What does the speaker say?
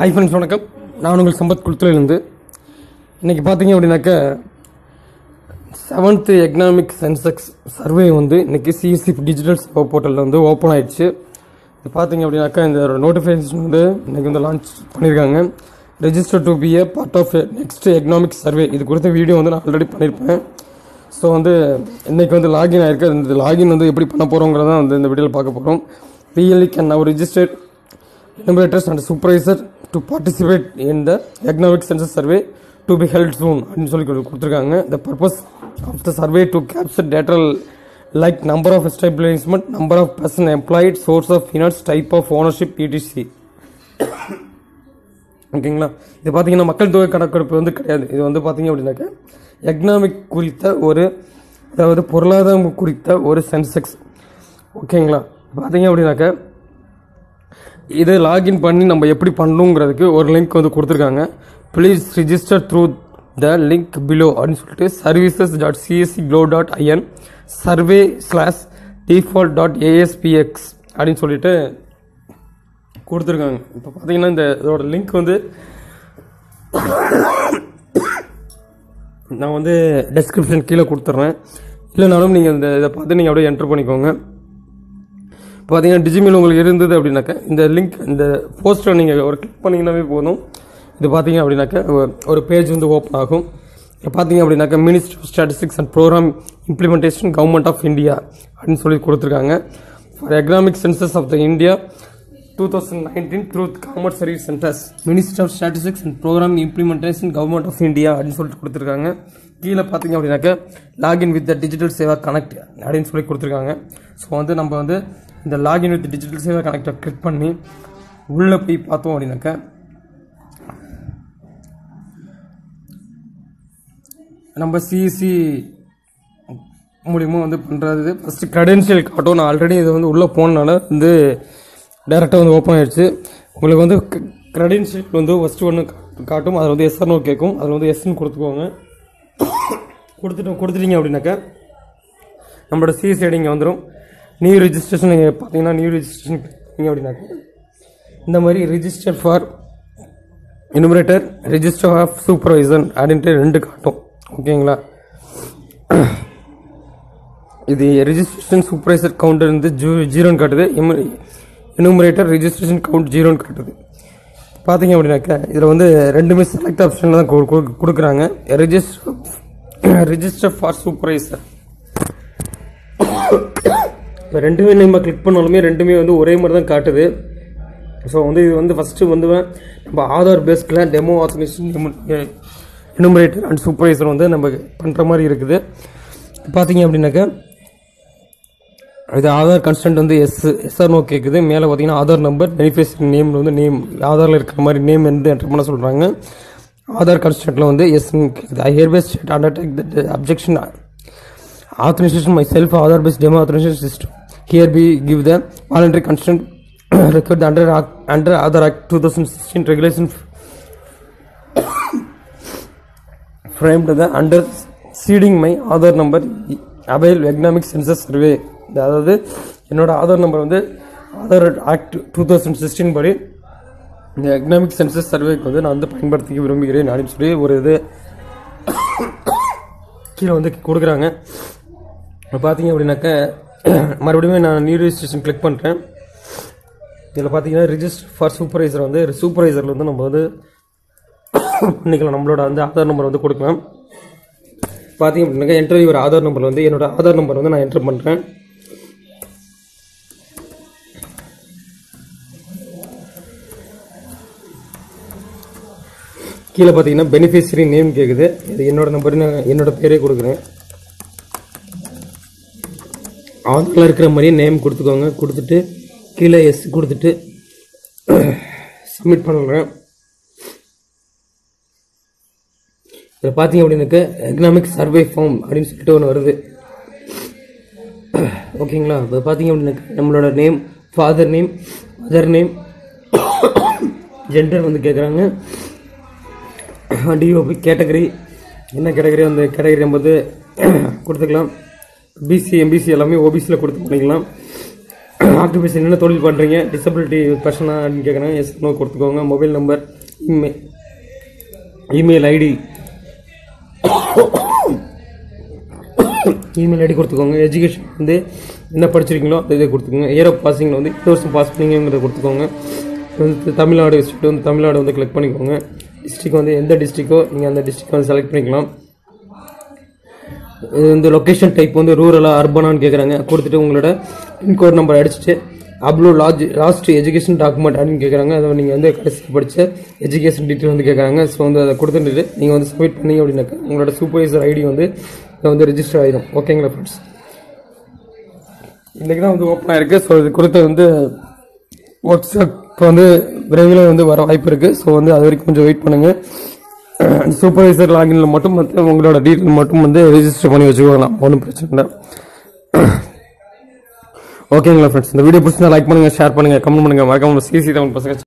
Hi friends வணக்கம். நான் உங்கள் சம்பத் குளத்துலேருந்து இன்றைக்கி பார்த்தீங்க அப்படின்னாக்க செவன்த்து எக்கனாமிக் சென்செக்ஸ் சர்வே வந்து இன்றைக்கி சிஎஸ்சி டிஜிட்டல் சர்வே போர்ட்டலில் வந்து ஓப்பன் ஆயிடுச்சு. இது பார்த்தீங்க அப்படின்னாக்கா இந்த நோட்டிஃபிகேஷன் வந்து இன்றைக்கி வந்து லான்ச் பண்ணியிருக்காங்க register to be a part of next economic survey இது குறித்த வீடியோ வந்து நான் ஆல்ரெடி பண்ணியிருப்பேன் ஸோ வந்து இன்றைக்கி வந்து லாகின் ஆகிருக்கு இந்த லாகின் வந்து எப்படி பண்ண போகிறோங்கிறத வந்து இந்த வீடியோவில் பார்க்க போகிறோம் really can now register enumerators and supervisor to participate in the economic census survey to be held soon அப்படின்னு சொல்லி கொடுத்துருக்காங்க the purpose of the survey to capture data like number of establishment number of person employed source of finance type of ownership BDC ஓகேங்களா இது பார்த்தீங்கன்னா மக்கள் தொகை கணக்கெடுப்பு வந்து கிடையாது இது வந்து பார்த்தீங்க அப்படின்னாக்கா எக்னாமிக் குறித்த ஒரு அதாவது பொருளாதாரம் குறித்த ஒரு சென்செக்ஸ் ஓகேங்களா பார்த்தீங்க அப்படின்னாக்கா இதை லாகின் பண்ணி நம்ம எப்படி பண்ணணுங்கிறதுக்கு ஒரு லிங்க் வந்து கொடுத்துருக்காங்க. Please register through the link below அப்படின்னு சொல்லிட்டு services dot CSC cloud dot IN survey slash default dot ASPX அப்படின்னு சொல்லிட்டு கொடுத்துருக்காங்க. இப்போ பார்த்தீங்கன்னா இந்த இதோட லிங்க் வந்து நான் வந்து டெஸ்கிரிப்ஷன் கீழே கொடுத்துட்றேன் இல்லைனாலும் நீங்கள் இந்த இதை பார்த்து நீங்கள் அப்படியே என்டர் பண்ணிக்கோங்க. பார்த்தீங்கன்னா டிஜிமெயில் உங்களுக்கு இருந்தது அப்படின்னாக்க இந்த லிங்க் இந்த போஸ்ட்டை நீங்கள் ஒரு கிளிக் பண்ணிங்கன்னாவே போதும். இது பார்த்தீங்க அப்படின்னாக்க ஒரு- ஒரு பேஜ் வந்து ஓப்பன் ஆகும். இப்போ பார்த்தீங்க அப்படின்னாக்க ministry of statistics and programme implementation government of India அப்படின்னு சொல்லி கொடுத்துருக்காங்க. For economic census of the India two thousand nineteen through commerce service centres ministry of statistics and programme implementation government of India அப்படின்னு சொல்லிட்டு கொடுத்துருக்காங்க. கீழே பார்த்தீங்க அப்படின்னாக்க login with the digital Seva connect அப்படின்னு சொல்லி கொடுத்துருக்காங்க. ஸோ வந்து நம்ம வந்து இந்த லாகின் வித் டிஜிட்டல் சேவை கனெக்டை கிளிக் பண்ணி உள்ளே போய் பார்த்தோம் அப்படின்னாக்க நம்ம சிசி மூலியமாக வந்து பண்ணுறது ஃபஸ்ட்டு க்ரெடென்ஷியல் காட்டும். நான் ஆல்ரெடி இது வந்து உள்ளே போனனால வந்து டேரெக்டாக வந்து ஓப்பன் ஆயிடுச்சு. உங்களுக்கு வந்து க்ரெடென்ஷியல் வந்து ஃபஸ்ட்டு ஒன்று காட்டும். அதில் வந்து எஸ்ஆர்னோ கேட்கும். அதில் வந்து எஸ்ன்னு கொடுத்துக்கோங்க. கொடுத்துட்டு கொடுத்துட்டீங்க அப்படின்னாக்கா நம்மளோட சிசி ஐடி இங்கே வந்துடும் நியூ ரிஜிஸ்ட்ரேஷன் நீங்கள் பார்த்தீங்கன்னா நியூ ரிஜிஸ்ட்ரேஷன் நீங்கள் அப்படின்னாக்க இந்த மாதிரி register for enumerator register of supervisor அப்படின்ட்டு ரெண்டு காட்டும். ஓகேங்களா இது ரிஜிஸ்ட்ரேஷன் சூப்பர்வைசர் கவுண்டர் வந்து ஜூ ஜீரோன்னு காட்டுது. இனுமரேட்டர் ரிஜிஸ்ட்ரேஷன் கவுண்ட் ஜீரோன்னு காட்டுது. பார்த்தீங்க அப்படின்னாக்கா இதில் வந்து ரெண்டுமே செலக்ட் ஆப்ஷனில் தான் கொடு- கொடு- கொடுக்குறாங்க. ரிஜிஸ்டர் ரிஜிஸ்டர் ஃபார் சூப்பர்வைசர் இப்போ ரெண்டுமே நம்ம கிளிக் பண்ணாலுமே ரெண்டுமே வந்து ஒரே மாதிரி தான் காட்டுது. ஸோ வந்து இது வந்து ஃபஸ்ட்டு வந்து நம்ம Aadhaar பேஸ்க்கில் demo authentication enumerator and supervisor வந்து நம்ம பண்ணுற மாதிரி இருக்குது. பார்த்தீங்க அப்படின்னாக்கா இது ஆதார் கன்ஸ்டன்ட் வந்து எஸ் எஸ்ஆர் நோ கேட்குது மேலே பார்த்தீங்கன்னா ஆதார் நம்பர் பெனிஃபிஷரி நேம் வந்து நேம் ஆதாரில் இருக்கிற மாதிரி நேம் வந்து என்டர் பண்ண சொல்கிறாங்க ஆதார் கன்ஸ்டன்ட்டில் வந்து எஸ் கேட்குது I hereby undertake that objection my self Aadhaar based demo authorization system Here we give the voluntary consent record under under other Act 2016 regulation framed the under seeding my other number avail economic census survey அதாவது என்னோட Aadhaar number வந்து Aadhaar act two thousand sixteen படி இந்த economic census சர்வேக்கு வந்து நான் வந்து பயன்படுத்திக்க விரும்புகிறேன் அப்படின்னு சொல்லி ஒரு இது கீழே வந்து கொடுக்குறாங்க பார்த்தீங்க அப்படின்னாக்க மறுபடியும் நான் நியூ ரெஜிஸ்ட்ரேஷன் கிளிக் பண்ணுறேன் இதில் பார்த்தீங்கன்னா ரிஜிஸ்டர் ஃபார் சூப்பர்வைசர் வந்து சூப்பர்வைசரில் வந்து நம்ம வந்து பண்ணிக்கலாம். நம்மளோட வந்து ஆதார் நம்பர் வந்து கொடுக்கலாம். பார்த்தீங்க அப்படின்னாக்க இன்டர்வியூ ஒரு ஆதார் நம்பர் வந்து என்னோட ஆதார் நம்பர் வந்து நான் என்டர் பண்ணுறேன் கீழே பார்த்தீங்கன்னா பெனிஃபிஷரி நேம் கேட்குது இது என்னோட நம்பர் நான் என்னோட பேரே கொடுக்குறேன். ஆதாரில் இருக்கிற மாதிரியே நேம் கொடுத்துக்கோங்க. கொடுத்துட்டு கீழே எஸ் கொடுத்துட்டு சப்மிட் பண்ணுறேன் இதில் பார்த்தீங்க அப்படின்னாக்க எக்கனாமிக் சர்வே ஃபார்ம் அப்படின்னு சொல்லிட்டு ஒன்று வருது. ஓகேங்களா? இப்போ பார்த்தீங்க அப்படின்னாக்க நம்மளோட name father name mother name gender வந்து கேட்குறாங்க டிஓபி கேட்டகரி என்ன கேட்டகரி அந்த கேட்டகரி நம்ம வந்து கொடுத்துக்கலாம். பிசி எம்பிசி எல்லாமே ஓபிசியில் கொடுத்து பண்ணிக்கலாம். ஆக்குபேஷன் என்ன தொழில் பண்ணுறீங்க டிசபிலிட்டி பர்சனா அப்படின்னு கேட்குறாங்க எஸ் நோ கொடுத்துக்கோங்க. Mobile number email email ID email ID கொடுத்துக்கோங்க. எஜுகேஷன் வந்து என்ன படிச்சிருக்கீங்களோ அதை இதை கொடுத்துக்கோங்க. இயர் ஆஃப் பாசிங்கில் வந்து இந்த வருஷம் பாஸ் பண்ணிங்கிறத கொடுத்துக்கோங்க. வந்து தமிழ்நாடு ஸ்டேட் வந்து தமிழ்நாடு வந்து கிளிக் பண்ணிக்கோங்க. டிஸ்ட்ரிக் வந்து எந்த டிஸ்ட்ரிக்கோ நீங்கள் அந்த டிஸ்ட்ரிக் வந்து செலக்ட் பண்ணிக்கலாம். இந்த லொக்கேஷன் டைப் வந்து ரூரலாக அர்பனான்னு கேட்குறாங்க கொடுத்துட்டு உங்களோட பின்கோட் நம்பர் அடிச்சுட்டு அப்லோட் லாஜ் லாஸ்ட் எஜுகேஷன் டாக்குமெண்ட் அப்படின்னு கேட்குறாங்க அதை நீங்கள் வந்து கடைசி படித்த எஜுகேஷன் டீட்டெயில் வந்து கேட்குறாங்க ஸோ வந்து அதை கொடுத்துட்டு நீங்கள் வந்து சப்மிட் பண்ணீங்க அப்படின்னாக்கா உங்களோட சூப்பர்வைசர் ஐடி வந்து இதை வந்து ரிஜிஸ்டர் ஆகிடும் ஓகேங்களா ஃப்ரெண்ட்ஸ் இன்றைக்கி தான் வந்து ஓப்பன் ஆயிருக்கு. ஸோ இது குறித்து வந்து வாட்ஸ்அப் வந்து விரைவில் வந்து வர வாய்ப்பு இருக்குது ஸோ வந்து அது வரைக்கும் கொஞ்சம் வெயிட் பண்ணுங்கள் சூப்பர்வைசர் லாகின்ல மட்டும் வந்து உங்களோட டீட்டெயில் மட்டும் வந்து ரிஜிஸ்டர் பண்ணி வச்சுக்கலாம் ஒன்றும் பிரச்சனை இல்லை. ஓகேங்களா ஃப்ரெண்ட்ஸ் இந்த வீடியோ பிடிச்சிருந்தா லைக் பண்ணுங்கள் ஷேர் பண்ணுங்கள் கமெண்ட் பண்ணுங்கள் மறக்காம சிசி தமிழ் பசங்க